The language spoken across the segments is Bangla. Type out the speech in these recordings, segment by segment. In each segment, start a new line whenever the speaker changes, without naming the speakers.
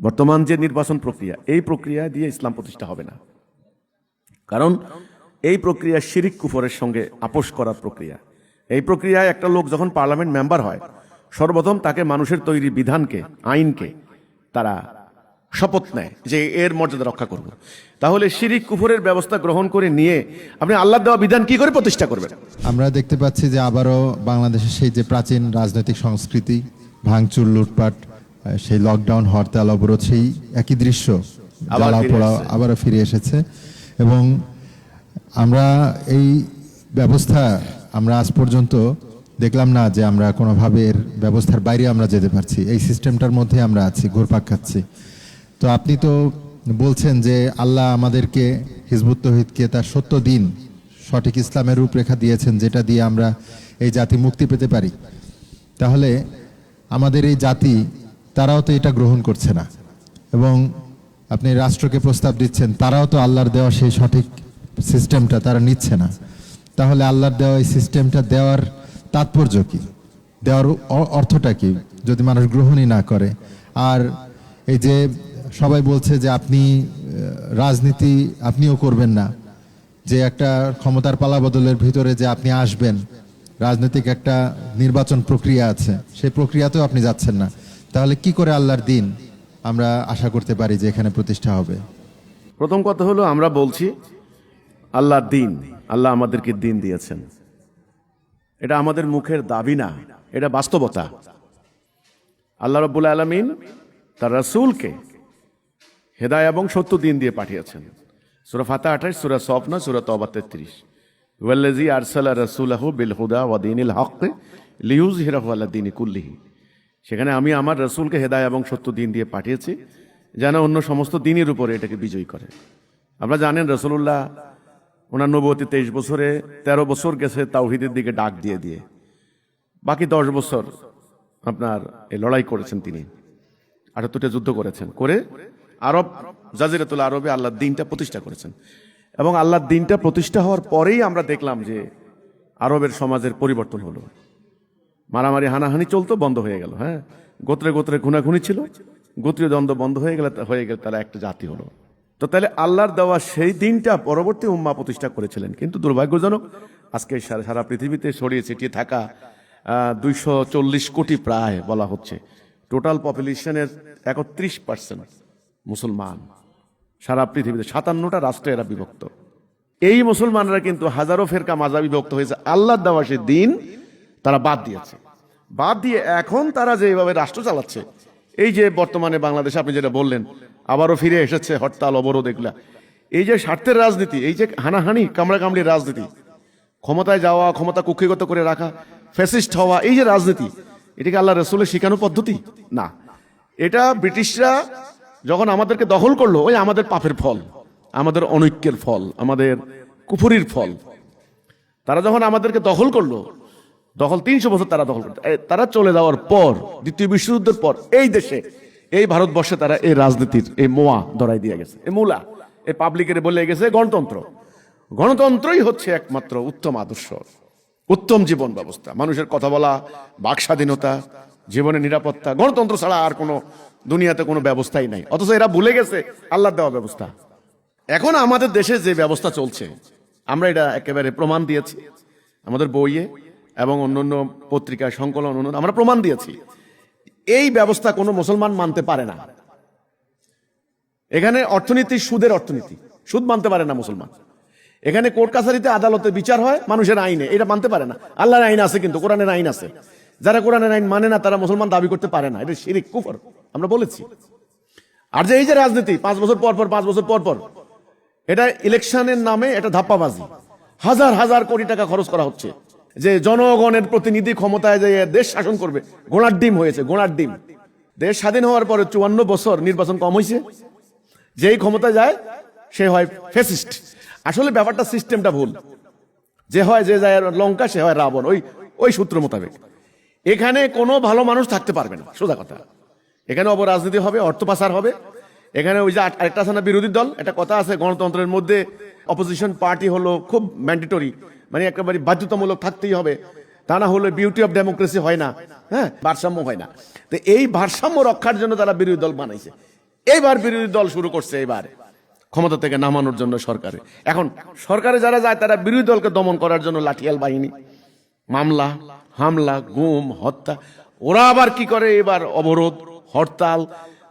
বর্তমান যে নির্বাচন প্রক্রিয়া, এই প্রক্রিয়া দিয়ে ইসলাম প্রতিষ্ঠা হবে না। কারণ এই প্রক্রিয়া শিরিক কুফরের সঙ্গে আপোষ করার প্রক্রিয়া। এই প্রক্রিয়ায় একটা লোক যখন পার্লামেন্ট মেম্বার হয়, সর্বপ্রথম তাকে মানুষের তৈরি বিধানকে, আইনকে তারা শপথ নেয় যে এর মর্যাদা রক্ষা করব। তাহলে শিরিক কুফরের ব্যবস্থা গ্রহণ করে নিয়ে আপনি আল্লাহ দেওয়া বিধান কি করে প্রতিষ্ঠা করবেন?
আমরা দেখতে পাচ্ছি যে আবারও বাংলাদেশের সেই যে প্রাচীন রাজনৈতিক সংস্কৃতি, ভাঙচুর, লুটপাট সেই লকডাউন হরতাল অবরোধ সেই একই দৃশ্য
আবার
জ্বালা পোড়া। আবারও ফিরে এসেছে। এবং আমরা এই ব্যবস্থা আমরা আজ পর্যন্ত দেখলাম না যে আমরা কোনোভাবে এর ব্যবস্থার বাইরে আমরা যেতে পারছি। এই সিস্টেমটার মধ্যে আমরা আছি ঘুরপাক খাচ্ছি। তো আপনি তো বলছেন যে আল্লাহ আমাদেরকে হিজবুত তহিদকে তার সত্য দিন সঠিক ইসলামের রূপরেখা দিয়েছেন যেটা দিয়ে আমরা এই জাতি মুক্তি পেতে পারি। তাহলে আমাদের এই জাতি তারাও তো এটা গ্রহণ করছে না। এবং আপনি রাষ্ট্রকে প্রস্তাব দিচ্ছেন, তারাও তো আল্লাহর দেওয়া সেই সঠিক সিস্টেমটা তারা নিচ্ছে না। তাহলে আল্লাহর দেওয়া এই সিস্টেমটা দেওয়ার তাৎপর্য কি? দেওয়ার অর্থটা কি? যদি মানুষ গ্রহণই না করে। আর এই যে সবাই বলছে যে আপনি রাজনীতি আপনিও করবেন না। যে একটা ক্ষমতার পালা বদলের ভিতরে যে আপনি আসবেন, রাজনৈতিক একটা নির্বাচন প্রক্রিয়া আছে, সেই প্রক্রিয়াতেও আপনি যাচ্ছেন না। তাহলে কি করে আল্লাহর দিন আমরা আশা করতে পারি যে এখানে প্রতিষ্ঠা হবে?
প্রথম কথা হলো আমরা বলছি, আল্লাহর দিন, আল্লাহ আমাদেরকে দিন দিয়েছেন। এটা আমাদের মুখের দাবি না, এটা বাস্তবতা। আল্লাহ রব্বুল আলমিন তার রাসূলকে হেদায় এবং সত্য দিন দিয়ে পাঠিয়েছেন। সুরা ফাতা আঠাশ, সুরা সফনা, সুরা তবা তেত্রিশ। ওয়াল্লাজি আরসালা রাসূলাহু বিল হুদা ওয়া দীনিল হক লিইউযহিরাহু আলা দীনি কুল্লিহি। সেখানে আমি আমার রসুলকে হেদায় এবং সত্য দিন দিয়ে পাঠিয়েছি, যেন অন্য সমস্ত দিনের উপরে এটাকে বিজয়ী করে। আমরা জানেন রসুল্লাহ ওনার নবতী তেইশ বছরে ১৩ বছর গেছে তাওহিদের দিকে ডাক দিয়ে দিয়ে। বাকি দশ বছর আপনার এই লড়াই করেছেন তিনি। আটাত্তরটা যুদ্ধ করেছেন। করে আরব, জাজিরাতুল আরবে আল্লাহর দিনটা প্রতিষ্ঠা করেছেন। এবং আল্লাহর দিনটা প্রতিষ্ঠা হওয়ার পরেই আমরা দেখলাম যে আরবের সমাজের পরিবর্তন হলো। মারামারি, হানাহানি চলতো, বন্ধ হয়ে গেল হ্যাঁ? গোত্রে গোত্রে খুনাখুনি ছিল, গোত্রীয় দ্বন্দ্ব বন্ধ হয়ে গেলে হয়ে গেলে তারা একটা জাতি হলো। তো তাহলে আল্লাহর দেওয়া সেই দিনটা পরবর্তী উম্মা প্রতিষ্ঠা করেছিলেন। কিন্তু দুর্ভাগ্যজনক, আজকে সারা পৃথিবীতে ছড়িয়ে ছিটিয়ে থাকা দুইশো চল্লিশ কোটি প্রায় বলা হচ্ছে। টোটাল পপুলেশনের একত্রিশ পার্সেন্ট মুসলমান। সারা পৃথিবীতে সাতান্নটা রাষ্ট্রে এরা বিভক্ত। এই মুসলমানরা কিন্তু হাজারো ফেরকা মাজা বিভক্ত হয়েছে। আল্লাহর দেওয়া সে দিন তারা বাদ দিয়েছে। বাদ দিয়ে এখন তারা যেভাবে রাষ্ট্র চালাচ্ছে, এই যে বর্তমানে বাংলাদেশে আপনি যেটা বললেন, আবারও ফিরে এসেছে হরতাল, অবরোধ এগুলা। এই যে স্বার্থের রাজনীতি, এই যে হানাহানি, কামড়াকামড়ির রাজনীতি, ক্ষমতায় যাওয়া, ক্ষমতা কুক্ষিগত করে রাখা, ফ্যাসিস্ট হওয়া, এই যে রাজনীতি, এটাকে আল্লাহ রসুলের শিখানো পদ্ধতি? না। এটা ব্রিটিশরা যখন আমাদেরকে দখল করল, ওই আমাদের পাপের ফল, আমাদের অনৈক্যের ফল, আমাদের কুফুরির ফল। তারা যখন আমাদেরকে দখল করল দখল, তিনশো বছর তারা দখল করতো তারা চলে যাওয়ার পর, দ্বিতীয় বিশ্বযুদ্ধের পর, এই দেশে, এই ভারতবর্ষে তারা এই রাজনীতির, এই মোয়া ধরাই দিয়ে গেছে, এই মূলা, এই পাবলিকের বলে গেছে গণতন্ত্র। গণতন্ত্রই হচ্ছে একমাত্র উত্তম আদর্শ, উত্তম জীবন ব্যবস্থা। মানুষের কথা বলা, বাক স্বাধীনতা, জীবনের নিরাপত্তা, গণতন্ত্র ছাড়া আর কোনো দুনিয়াতে কোনো ব্যবস্থাই নাই। অথচ এরা ভুলে গেছে আল্লাহ দেওয়া ব্যবস্থা। এখন আমাদের দেশে যে ব্যবস্থা চলছে, আমরা এটা একেবারে প্রমাণ দিয়েছি। আমাদের বইয়ে এবং অন্যান্য পত্রিকা সংকলন অন্য আমরা প্রমাণ দিয়েছি। এই ব্যবস্থা কোনো মুসলমান মানতে পারে না। এখানে অর্থনীতি সুদের অর্থনীতি। সুদ মানতে পারে না মুসলমান। এখানে কোর্ট কাছারিতে আদালতে বিচার হয় মানুষের আইনে। এটা মানতে পারে না। আল্লাহর আইন আছে কিন্তু, কোরআনের আইন আছে। যারা কোরআনের আইন মানে না, তারা মুসলমান দাবি করতে পারে না। এটা শিরিক, কুফর। আমরা বলেছি। আর যে এই যে রাজনীতি, পাঁচ বছর পর পর, পাঁচ বছর পর পর, এটা ইলেকশনের নামে এটা ধাপ্পাবাজি। হাজার হাজার কোটি টাকা খরচ করা হচ্ছে। যে জনগণের প্রতিনিধি ক্ষমতায় যে দেশ শাসন করবে গোড়ার ডিম হয়েছে গোড়ার ডিম। দেশ স্বাধীন হওয়ার পরে চুয়ান্ন বছর নির্বাচন কম হয়েছে যেই ক্ষমতায় যায়, সে হয় ফেসিস্ট আসলে ব্যাপারটা সিস্টেমটা ভুল। যে হয় যে যায় লঙ্কা, সে হয় রাবণ, ওই ওই সূত্র মোতাবেক। এখানে কোনো ভালো মানুষ থাকতে পারবে না, সোজা কথা। এখানে অপরাজনীতি হবে, অর্থ পাচার হবে। এখানে ওই যে আরেকটা আছে না বিরোধী দল, একটা কথা আছে, গণতন্ত্রের মধ্যে অপোজিশন পার্টি হলো খুব ম্যান্ডেটরি মানে একেবারে বাধ্যতামূলক থাকতেই হবে। তা না হলে বিউটি অফ ডেমোক্রেসি হয় না। হ্যাঁ? ভারসাম্য হয় না। তো এই ভারসাম্য রক্ষার জন্য তারা বিরোধী দল বানাইছে। এইবার বিরোধী দল শুরু করছে এবার ক্ষমতা থেকে নামানোর জন্য সরকারে। এখন সরকারে যারা যায়, তারা বিরোধী দলকে দমন করার জন্য লাঠিয়াল বাহিনী। মামলা, হামলা, গুম, হত্যা। ওরা আবার কি করে? এবার অবরোধ, হরতাল,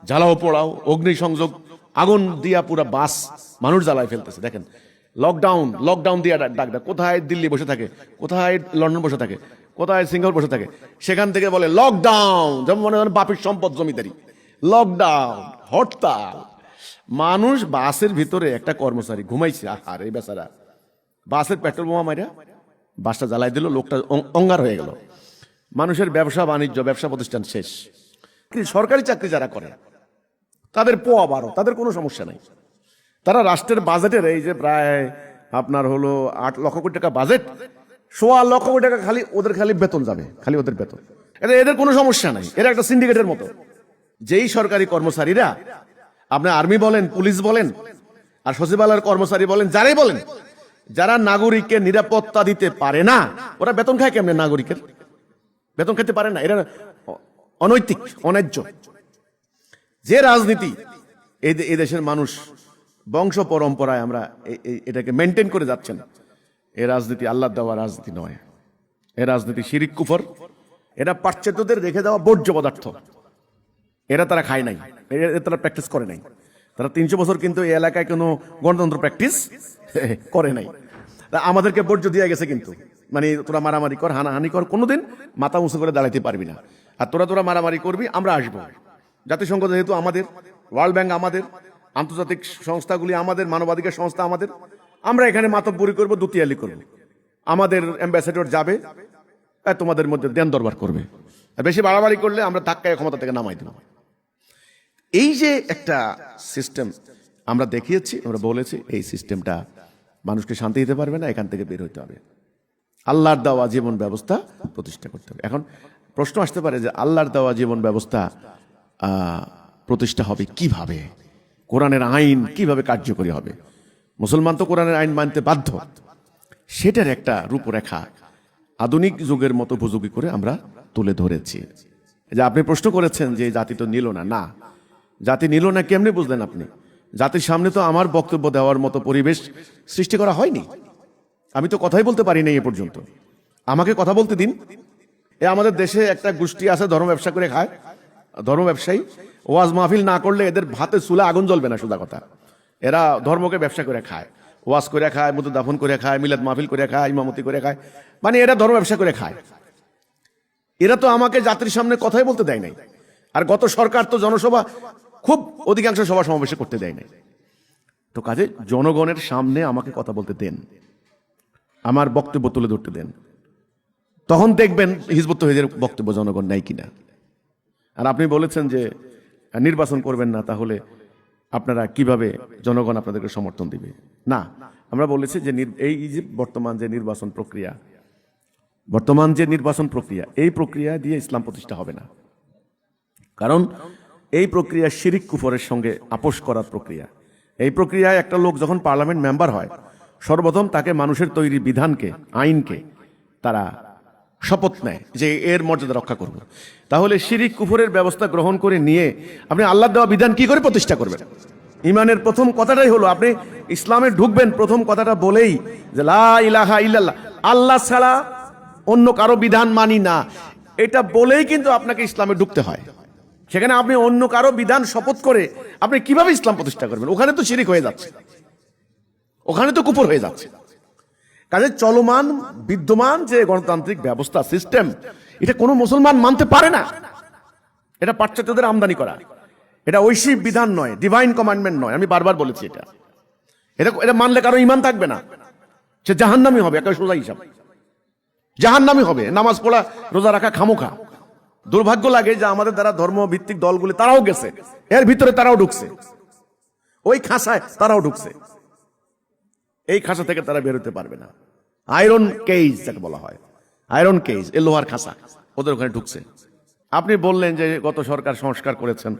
জ্বালাও পোড়াও, অগ্নিসংযোগ, আগুন দিয়া পুরা বাস মানুষ জ্বালায় ফেলতেছে। দেখেন লকডাউন লকডাউন দিয়ে ডাক ডাক। কোথায় দিল্লি বসে থাকে? কোথায় লন্ডন বসে থাকে? কোথায় সিঙ্গাপুর বসে থাকে? সেখান থেকে বলে লকডাউন যেমন মনে করেন বাপের সম্পদ জমিদারি। লকডাউন হরতাল। মানুষ বাসের ভিতরে একটা কর্মচারী ঘুমাইছে। আর এই বেচারা। বাসের পেট্রোল বোমা মাইরা বাসটা জ্বালাই দিল, লোকটা অঙ্গার হয়ে গেল। মানুষের ব্যবসা, বাণিজ্য, ব্যবসা প্রতিষ্ঠান শেষ। সরকারি চাকরি যারা করে, তাদের পোয়া বারো, তাদের কোনো সমস্যা নাই। তারা রাষ্ট্রের বাজেটের এই যে প্রায় আপনার হলো আট লক্ষ কোটি টাকা বাজেট সোয়া লক্ষ কোটি টাকা খালি ওদের খালি বেতন যাবে, খালি ওদের বেতন। এদের এদের কোনো সমস্যা নাই, এরা একটা সিন্ডিকেটের মতো। যেই সরকারি কর্মচারীরা আপনি আর্মি বলেন পুলিশ বলেন, আর সচিবালয়ের কর্মচারী বলেন, যারাই বলেন, যারা নাগরিককে নিরাপত্তা দিতে পারে না, ওরা বেতন খায় কেমনে নাগরিকের? বেতন খেতে পারে না, এরা অনৈতিক অন্যায্য। যে রাজনীতি এই দেশের মানুষ বংশ পরম্পরায় আমরা এ- এ- এটাকে মেনটেন করে যাচ্ছেন। এই রাজনীতি আল্লাহ দেওয়া রাজনীতি নয়। এ রাজনীতি শিরিক কুফর। এটা পাশ্চাত্যদের রেখে দেওয়া বর্জ্য পদার্থ। এরা তারা খায় নাই। এ- এ তারা প্র্যাকটিস করে নাই। তারা তিনশো বছর কিন্তু এই এলাকায় কোনো গণতন্ত্র প্র্যাকটিস করে নাই। আমাদেরকে বর্জ্য দিয়ে গেছে কিন্তু। মানে তোরা মারামারি কর, হানাহানি কর, কোনোদিন মাথা উঁচু করে দাঁড়াইতে পারবি না। আর তোরা তোরা মারামারি করবি, আমরা আসব। জাতিসংঘ যেহেতু আমাদের ওয়ার্ল্ড ব্যাংক আমাদের আন্তর্জাতিক সংস্থাগুলি আমাদের, মানবাধিকার সংস্থা আমাদের। আমরা এখানে মাতব্বরি করব, দুতিয়ালি করব। আমাদের অ্যাম্বাসেডর যাবে তোমাদের মধ্যে দেন দরবার করবে। বেশি বাড়াবাড়ি করলে আমরা ধাক্কায় ক্ষমতা থেকে নামাই দেবো এই যে একটা সিস্টেম আমরা দেখিয়েছি, আমরা বলেছি, এই সিস্টেমটা মানুষকে শান্তি দিতে পারবে না, এখান থেকে বের হইতে হবে। আল্লাহর দেওয়া জীবন ব্যবস্থা প্রতিষ্ঠা করতে হবে। এখন প্রশ্ন আসতে পারে যে আল্লাহর দেওয়া জীবন ব্যবস্থা প্রতিষ্ঠা হবে কীভাবে? কোরআনের আইন কীভাবে কার্যকরী হবে? মুসলমান তো কোরআনের আইন মানতে বাধ্য। সেটার একটা রূপরেখা আধুনিক যুগের মতো উপযোগী করে আমরা তুলে ধরেছি। যে আপনি প্রশ্ন করেছেন যে জাতি তো নিল না না। জাতি নিল না কেমনি বুঝলেন আপনি? জাতির সামনে তো আমার বক্তব্য দেওয়ার মতো পরিবেশ সৃষ্টি করা হয়নি। আমি তো কথাই বলতে পারি না এ পর্যন্ত। আমাকে কথা বলতে দিন। এ আমাদের দেশে একটা গোষ্ঠী আছে, ধর্ম ব্যবসা করে খায়। ধর্ম ব্যবসায়ী। ওয়াজ মাহফিল না করলে এদের ভাতে চুলে আগুন জ্বলবে না, সোজা কথা। এরা ধর্মকে ব্যবসা করে খায়। ওয়াজ করে খায় মতো দাফন করে খায়, মিলাদ মাহফিল করে খায়, ইমামতি করে খায়। মানে এরা ধর্ম ব্যবসা করে খায়। এরা তো আমাকে জাতির সামনে কথাই বলতে দেয় নাই। আর গত সরকার তো জনসভা খুব অধিকাংশ সভা সমাবেশে করতে দেয় নাই। তো কাজে জনগণের সামনে আমাকে কথা বলতে দেন। আমার বক্তব্য তুলে ধরতে দেন। তখন দেখবেন হিজবুত তহিদের বক্তব্য জনগণ নেয় কিনা। আর আপনি বলেছেন যে নির্বাচন করবেন না, তাহলে আপনারা কীভাবে জনগণ আপনাদেরকে সমর্থন দিবে? না, আমরা বলেছি যে এই যে বর্তমান যে নির্বাচন প্রক্রিয়া, বর্তমান যে নির্বাচন প্রক্রিয়া, এই প্রক্রিয়া দিয়ে ইসলাম প্রতিষ্ঠা হবে না। কারণ এই প্রক্রিয়া শিরিক কুফরের সঙ্গে আপোষ করার প্রক্রিয়া। এই প্রক্রিয়ায় একটা লোক যখন পার্লামেন্ট মেম্বার হয়, সর্বপ্রথম তাকে মানুষের তৈরি বিধানকে, আইনকে তারা শপথ নেয় যে এর মর্যাদা রক্ষা করব। তাহলে শিরিক কুফরের ব্যবস্থা গ্রহণ করে নিয়ে আপনি আল্লাহ দেওয়া বিধান কি করে প্রতিষ্ঠা করবেন? ইমানের প্রথম কথাটাই হলো, আপনি ইসলামে ঢুকবেন, প্রথম কথাটা বলেই যে লা ইলাহা আল্লাহ ছাড়া অন্য কারও বিধান মানি না। এটা বলেই কিন্তু আপনাকে ইসলামে ঢুকতে হয়। সেখানে আপনি অন্য কারও বিধান শপথ করে আপনি কীভাবে ইসলাম প্রতিষ্ঠা করবেন? ওখানে তো শিরিক হয়ে যাচ্ছে। ওখানে তো কুপুর হয়ে যাচ্ছে। কাজে চলমান, বিদ্যমান যে গণতান্ত্রিক ব্যবস্থা সিস্টেম এটা কোনো মুসলমান মানতে পারে না। এটা পাশ্চাত্যদের আমদানি করা। এটা ঐশী বিধান নয় ডিভাইন কমান্ডমেন্ট নয়, আমি বারবার বলেছি এটা। এটা এটা মানলে কারও ইমান থাকবে না। সে জাহান্নামি হবে একটা সোজা হিসাব। জাহান্নামি হবে, নামাজ পড়া, রোজা রাখা খামোখা। দুর্ভাগ্য লাগে যে আমাদের দ্বারা ধর্ম ভিত্তিক দলগুলি তারাও গেছে। এর ভিতরে তারাও ঢুকছে। ওই খাসায় তারাও ঢুকছে। এই খাসা থেকে তারা বেরোতে পারবে না। আয়রন কেজ যাকে বলা হয়। আয়রন কেজ এ লোহার খাসা, ওদের ওখানে ঢুকছে। আপনি বললেন যে গত সরকার সংস্কার করেছেন।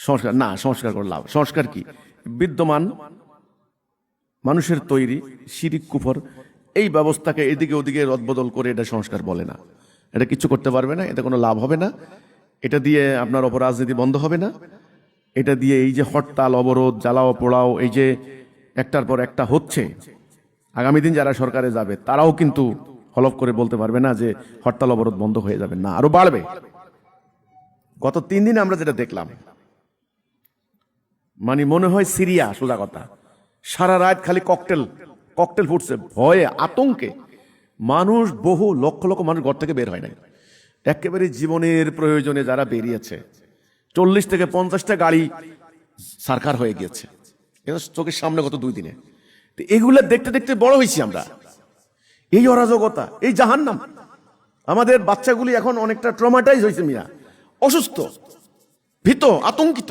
সংস্কার, না, সংস্কার করে লাভ। সংস্কার কি? বিদ্যমান মানুষের তৈরি শিরিক কুফর, এই ব্যবস্থাকে এদিকে ওদিকে রদবদল করে এটা সংস্কার বলে না। এটা কিছু করতে পারবে না, এতে কোনো লাভ হবে না। এটা দিয়ে আপনার অপর রাজনীতি বন্ধ হবে না। এটা দিয়ে এই যে হরতাল, অবরোধ, জ্বালাও পোড়াও, এই যে একটার পর একটা হচ্ছে। আগামী দিন যারা সরকারে যাবে, তারাও কিন্তু হলফ করে বলতে পারবে না যে হরতাল অবরোধ বন্ধ হয়ে যাবে। না, আরও বাড়বে। গত তিন দিন আমরা যেটা দেখলাম মানে মনে হয় সিরিয়া, সোজা কথা। সারা রাত খালি ককটেল ককটেল ফুটছে, ভয়ে, আতঙ্কে। মানুষ, বহু লক্ষ লক্ষ মানুষ ঘর থেকে বের হয় নাই। একেবারে জীবনের প্রয়োজনে যারা বেরিয়েছে, চল্লিশ থেকে পঞ্চাশটা গাড়ি সারকার হয়ে গিয়েছে। চোখের সামনে গত দুই দিনে। তো এগুলো দেখতে দেখতে বড় হয়েছি আমরা। এই অরাজকতা, এই জাহান্নাম, আমাদের বাচ্চাগুলি এখন অনেকটা ট্রমাটাইজ হয়েছে মিয়া। অসুস্থ, ভীত, আতঙ্কিত।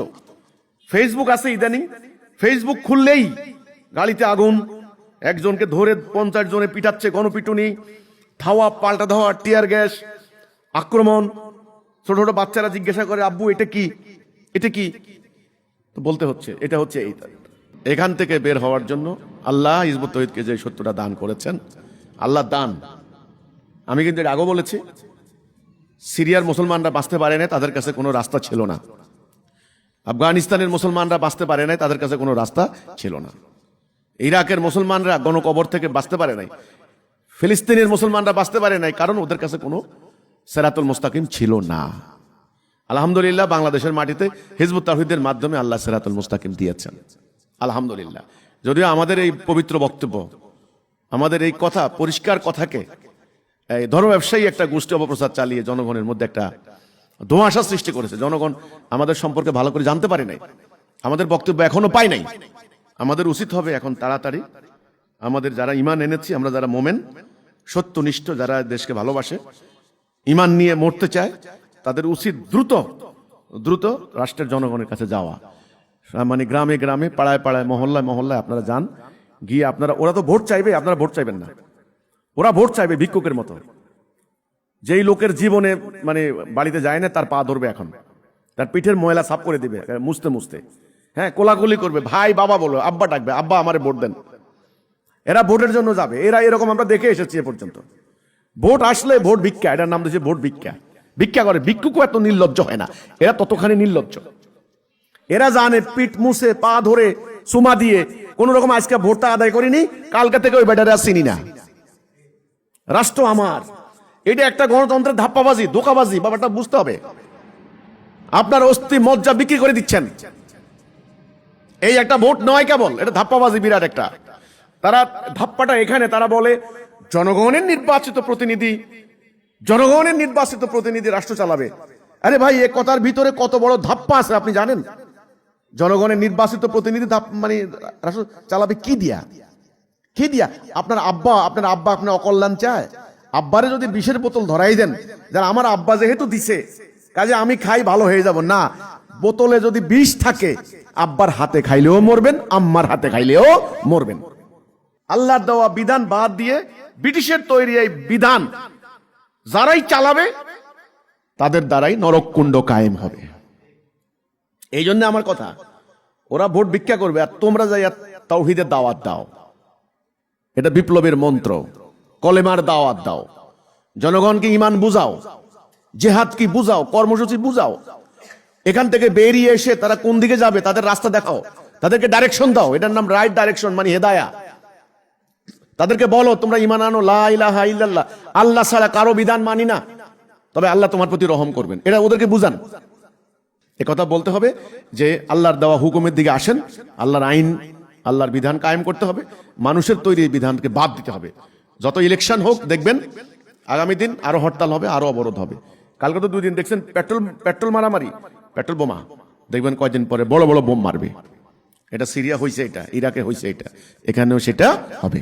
ফেসবুক আছে ইদানিং। ফেসবুক খুললেই গাড়িতে আগুন। একজনকে ধরে পঞ্চাশ জনে পিটাচ্ছে গণপিটুনি ধাওয়া পাল্টা ধাওয়া টিয়ার গ্যাস আক্রমণ। ছোট ছোট বাচ্চারা জিজ্ঞাসা করে, আব্বু, এটা কি? এটা কি? তো বলতে হচ্ছে, এটা হচ্ছে এই এখান থেকে বের হওয়ার জন্য আল্লাহ ইজবুত তহিদকে যে সত্যটা দান করেছেন, আল্লাহ দান। আমি কিন্তু এর আগেও বলেছি, সিরিয়ার মুসলমানরা বাঁচতে পারে না তাদের কাছে কোনো রাস্তা ছিল না। আফগানিস্তানের মুসলমানরা বাঁচতে পারে নাই, তাদের কাছে কোনো রাস্তা ছিল না। ইরাকের মুসলমানরা গণকবর থেকে বাঁচতে পারে নাই। ফিলিস্তিনের মুসলমানরা বাঁচতে পারে নাই, কারণ ওদের কাছে কোনো সেরাতুল মুস্তাকিম ছিল না। আলহামদুলিল্লাহ, বাংলাদেশের মাটিতে হিজবুত তাহিদের মাধ্যমে আল্লাহ সেরাতুল মুস্তাকিম দিয়েছেন। আলহামদুলিল্লাহ। যদিও আমাদের এই পবিত্র বক্তব্য, আমাদের এই কথা, পরিষ্কার কথাকে, এই ধর্ম ব্যবসায়ী একটা গোষ্ঠী অপপ্রচার চালিয়ে জনগণের মধ্যে একটা ধোঁয়াশা সৃষ্টি করেছে। জনগণ আমাদের সম্পর্কে ভালো করে জানতে পারে নাই। আমাদের বক্তব্য এখনও পাই নাই। আমাদের উচিত হবে এখন তাড়াতাড়ি, আমাদের যারা ইমান এনেছি, আমরা যারা মোমেন, সত্যনিষ্ঠ যারা দেশকে ভালোবাসে, ইমান নিয়ে মরতে চায়, তাদের উচিত দ্রুত দ্রুত রাষ্ট্রের জনগণের কাছে যাওয়া। মানে গ্রামে গ্রামে, পাড়ায় পাড়ায়, মহল্লায় মহল্লায় আপনারা যান। গিয়ে আপনারা, ওরা তো ভোট চাইবে, আপনারা ভোট চাইবেন না। ওরা ভোট চাইবে ভিক্ষুকের মতো। যেই লোকের জীবনে মানে বাড়িতে যায় না, তার পা ধরবে এখন। তার পিঠের ময়লা সাফ করে দিবে মুছতে মুছতে। হ্যাঁ কোলাকুলি করবে। ভাই, বাবা বলো, আব্বা ডাকবে, আব্বা আমারে ভোট দেন। এরা ভোটের জন্য যাবে। এরা এরকম আমরা দেখে এসেছি এ পর্যন্ত। ভোট আসলে ভোট ভিক্ষা। এটার নাম দিয়েছে ভোট ভিক্ষা। ভিক্ষা করে। ভিক্ষুকও এত নির্লজ্জ হয় না। এরা ততখানি নির্লজ্জ। এরা জানে পিঠ মুছে, পা ধরে সুমা দিয়ে। কোন রকম আজকে ভোটটা আদায় করিনি, কালকে থেকে ওই ব্যাটারে আর চিনি না। রাষ্ট্র আমার। এটা একটা গণতন্ত্রের ধাপ্পাবাজি, ধোকাবাজি, ব্যাপারটা বুঝতে হবে। আপনার অস্থি মজ্জা বিক্রি করে দিচ্ছেন। এই একটা ভোট নয় কেবল, এটা ধাপ্পাবাজি বিরাট একটা। তারা ধাপ্পাটা এখানে, তারা বলে, জনগণের নির্বাচিত প্রতিনিধি, জনগণের নির্বাচিত প্রতিনিধি রাষ্ট্র চালাবে। আরে ভাই, এ কথার ভিতরে কত বড় ধাপ্পা আছে, আপনি জানেন? জনগণের নির্বাচিত প্রতিনিধি মানে চালাবে কি দিয়া? কি দিয়া? আপনার আব্বা আপনার আব্বা আপনার অকল্যাণ চায়। আব্বারে যদি বিষের বোতল ধরাই দেন যারা আমার আব্বা যেহেতু দিছে, কাজে আমি খাই, ভালো হয়ে যাব। না, বোতলে যদি বিষ থাকে, আব্বার হাতে খাইলেও মরবেন, আম্মার হাতে খাইলেও মরবেন। আল্লাহর দেওয়া বিধান বাদ দিয়ে ব্রিটিশের তৈরি এই বিধান, যারাই চালাবে, তাদের দ্বারাই নরককুণ্ড কায়েম হবে। এই জন্য আমার কথা, ওরা ভোট ভিক্ষা করবে আর তোমরা যাই তাওহিদের দাওয়াত দাও। এটা বিপ্লবের মন্ত্র, কলেমার দাওয়াত দাও। জনগণকে ইমান বুঝাও জেহাদ কি বুঝাও, কর্মসূচি বুঝাও। এখান থেকে বেরিয়ে এসে তারা কোন দিকে যাবে তাদের রাস্তা দেখাও। তাদেরকে ডাইরেকশন দাও, এটার নাম রাইট ডাইরেকশন মানে হেদায়া। তাদেরকে বলো, তোমরা ইমান আনো, লা ইলাহা ইল্লাল্লাহ। আল্লাহ ছাড়া কারও বিধান মানি না। তবে আল্লাহ তোমার প্রতি রহম করবেন। এটা ওদেরকে বুঝান। কথা বলতে হবে যে আল্লাহর দেওয়া হুকুমের দিকে আসেন, আল্লাহর আইন, আল্লাহর বিধান কায়েম করতে হবে, মানুষের তৈরি বিধানকে বাদ দিতে হবে। যত ইলেকশন হোক, দেখবেন আগামী দিন আরও হরতাল হবে, আরও অবরোধ হবে। কালকে তো দুই দিন, দেখছেন পেট্রোল পেট্রোল মারামারি, পেট্রোল বোমা। দেখবেন কয়দিন পরে বড় বড় বোম মারবে। এটা সিরিয়া হয়েছে এটা, ইরাকে হয়েছে এটা, এখানেও সেটা হবে।